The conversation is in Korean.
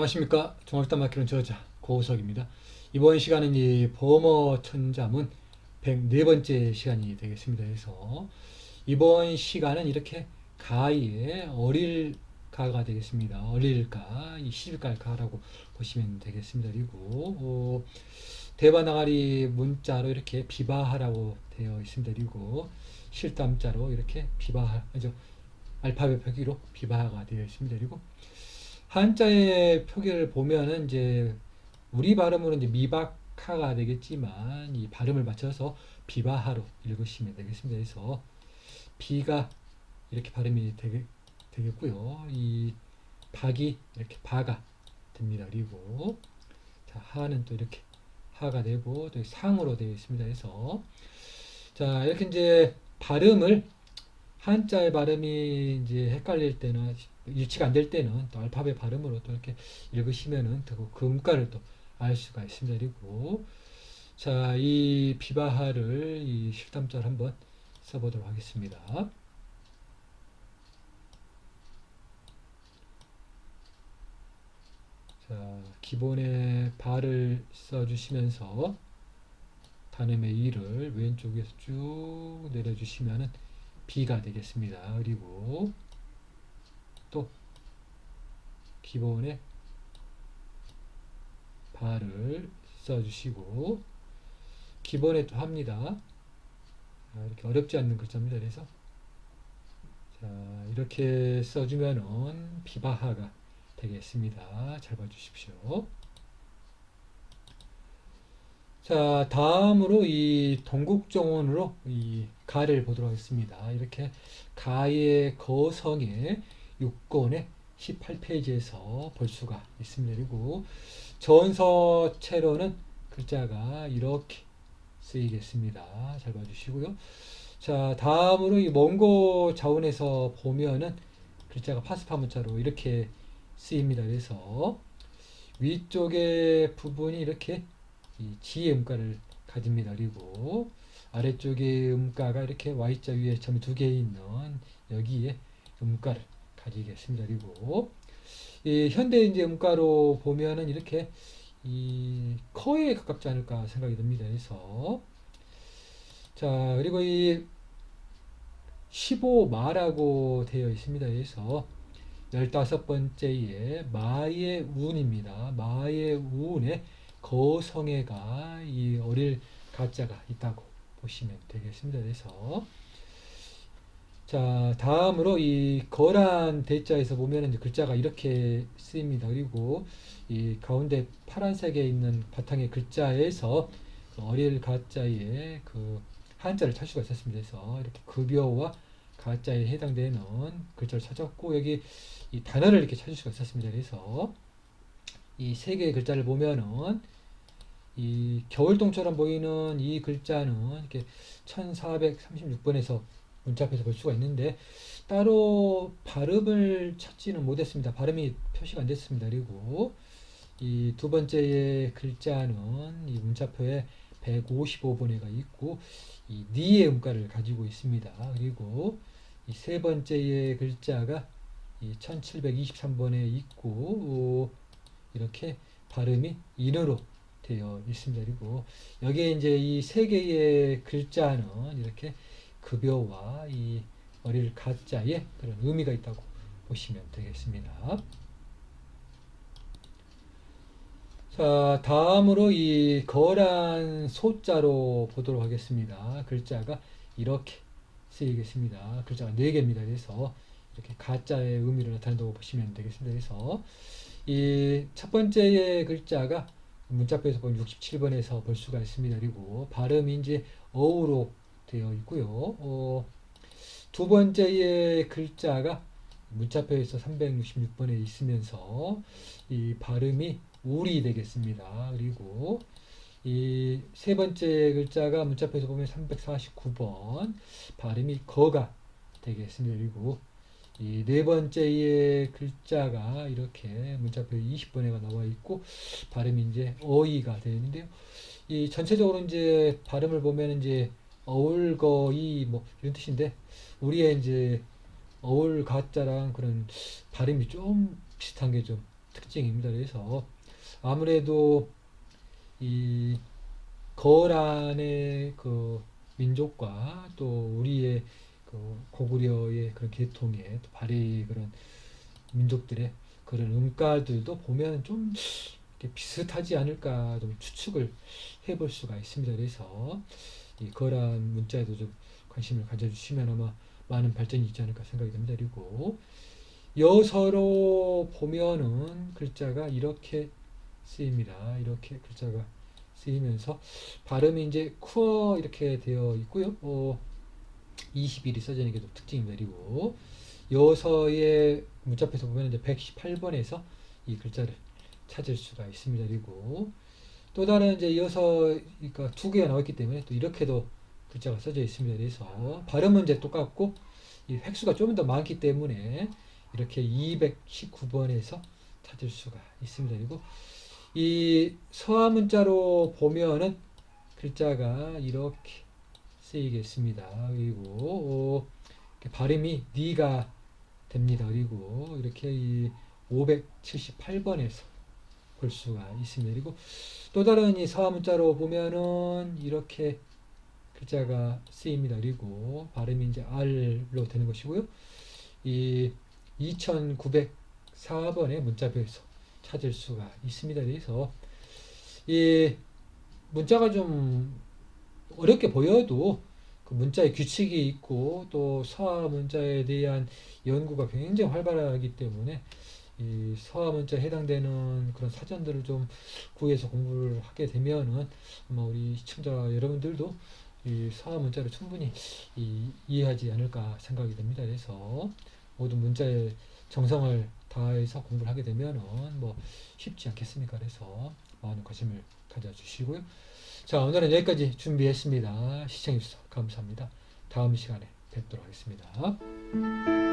안녕하십니까 종합단 마키는 저자 고우석입니다. 이번 시간은 이 범어 천자문 104번째 시간이 되겠습니다. 그래서 이번 시간은 이렇게 가의 어릴 가가 되겠습니다. 어릴가, 이 시집갈 가라고 보시면 되겠습니다. 그리고 어, 대바나가리 문자로 이렇게 비바하라고 되어 있습니다. 그리고 실담자로 이렇게 비바하, 알파벳 표기로 비바하가 되어 있습니다. 그리고 한자의 표기를 보면은 이제 우리 발음으로 이제 미박하가 되겠지만 이 발음을 맞춰서 비바하로 읽으시면 되겠습니다. 그래서 비가 이렇게 발음이 되겠, 되겠고요. 이 박이 이렇게 바가 됩니다. 그리고 자, 하는 또 이렇게 하가 되고 또 상으로 되어 있습니다. 그래서 자, 이렇게 이제 발음을 한자의 발음이 이제 헷갈릴 때는 일치가 안 될 때는 또 알파벳 발음으로 또 이렇게 읽으시면은 그 음가를 또 알 수가 있습니다. 그리고 자, 이 비바하를 이 실담자를 한번 써보도록 하겠습니다. 자, 기본의 바를 써주시면서 단음의 이를 왼쪽에서 쭉 내려주시면은 B가 되겠습니다. 그리고 또 기본의 바를 써주시고 기본에 또 합니다. 이렇게 어렵지 않는 글자입니다. 그래서 자 이렇게 써주면은 비바하가 되겠습니다. 잘 봐주십시오. 자, 다음으로 이 동국정원으로 이 가를 보도록 하겠습니다. 이렇게 가의 거성의 6권의 18페이지에서 볼 수가 있습니다. 그리고 전서체로는 글자가 이렇게 쓰이겠습니다. 잘 봐주시고요. 자, 다음으로 이 몽고 자원에서 보면은 글자가 파스파 문자로 이렇게 쓰입니다. 그래서 위쪽의 부분이 이렇게 이 지의 음가를 가집니다. 그리고 아래쪽에 음가가 이렇게 Y자 위에 점 두 개 있는 여기에 음가를 가지겠습니다. 그리고 이 현대 이제 음가로 보면은 이렇게 이 커에 가깝지 않을까 생각이 듭니다. 그래서 자 그리고 이 15마라고 되어 있습니다. 그래서 15번째에 마의 운입니다. 마의 운에 거성애가 이 어릴 가짜가 있다고 보시면 되겠습니다. 그래서 자 다음으로 이 거란 대자에서 보면 글자가 이렇게 쓰입니다. 그리고 이 가운데 파란색에 있는 바탕의 글자에서 그 어릴 가짜의 그 한자를 찾을 수가 있었습니다. 그래서 이렇게 급여와 가짜에 해당되는 글자를 찾았고 여기 이 단어를 이렇게 찾을 수가 있었습니다. 그래서 이 세 개의 글자를 보면은 이 겨울동처럼 보이는 이 글자는 이렇게 1436번에서 문자표에서 볼 수가 있는데 따로 발음을 찾지는 못했습니다. 발음이 표시가 안 됐습니다. 그리고 이 두 번째의 글자는 이 문자표에 155번에가 있고 이 니의 음가를 가지고 있습니다. 그리고 이 세 번째의 글자가 이 1723번에 있고 이렇게 발음이 인으로 되어 있습니다. 그리고 여기에 이제 이 세 개의 글자는 이렇게 급여와 이 어릴 가짜의 그런 의미가 있다고 보시면 되겠습니다. 자, 다음으로 이 거란 소자로 보도록 하겠습니다. 글자가 이렇게 쓰이겠습니다. 글자가 4개입니다. 그래서 이렇게 가짜의 의미를 나타낸다고 보시면 되겠습니다. 그래서 이 첫 번째의 글자가 문자표에서 보면 67번에서 볼 수가 있습니다. 그리고 발음이 이제 어우로 되어 있고요. 어, 두 번째의 글자가 문자표에서 366번에 있으면서 이 발음이 우리 되겠습니다. 그리고 이 세 번째 글자가 문자표에서 보면 349번 발음이 거가 되겠습니다. 그리고 이 네 번째의 글자가 이렇게 문자표 20번에가 나와 있고 발음이 이제 어이가 되어 있는데요. 이 전체적으로 이제 발음을 보면 이제 어울거이 뭐 이런 뜻인데 우리의 이제 어울 가짜랑 그런 발음이 좀 비슷한 게 좀 특징입니다. 그래서 아무래도 이 거란의 그 민족과 또 우리의 그 고구려의 그런 계통의 또 발해의 그런 민족들의 그런 음가들도 보면 좀 비슷하지 않을까 좀 추측을 해볼 수가 있습니다. 그래서 이 거란 문자에도 좀 관심을 가져주시면 아마 많은 발전이 있지 않을까 생각이 됩니다. 그리고 여서로 보면은 글자가 이렇게 쓰입니다. 이렇게 글자가 쓰이면서 발음이 이제 쿠어 이렇게 되어 있고요. 어, 20일이 써져 있는 게또 특징입니다. 그리고 여서의 문자표에서 보면 이제 118번에서 이 글자를 찾을 수가 있습니다. 그리고 또 다른 이제 여서 그러니까 두 개가 나왔기 때문에 또 이렇게도 글자가 써져 있습니다. 그래서 발음은 이제 똑같고 이 획수가 좀 더 많기 때문에 이렇게 219번에서 찾을 수가 있습니다. 그리고 이 서화 문자로 보면은 글자가 이렇게 쓰이겠습니다. 그리고 어, 발음이 니가 됩니다. 그리고 이렇게 이 578번에서 볼 수가 있습니다. 그리고 또 다른 이 서화 문자로 보면은 이렇게 글자가 쓰입니다. 그리고 발음이 이제 R로 되는 것이고요. 이 2904번의 문자표에서 찾을 수가 있습니다. 그래서 이 문자가 좀 어렵게 보여도 그 문자의 규칙이 있고 또 서화 문자에 대한 연구가 굉장히 활발하기 때문에 이 서화 문자에 해당되는 그런 사전들을 좀 구해서 공부를 하게 되면은 아마 우리 시청자 여러분들도 이 서화 문자를 충분히 이, 이해하지 않을까 생각이 됩니다. 그래서 모든 문자의 정성을 다해서 공부를 하게 되면은 뭐 쉽지 않겠습니까? 그래서 많은 관심을 가져주시고요. 자, 오늘은 여기까지 준비했습니다. 시청해주셔서 감사합니다. 다음 시간에 뵙도록 하겠습니다.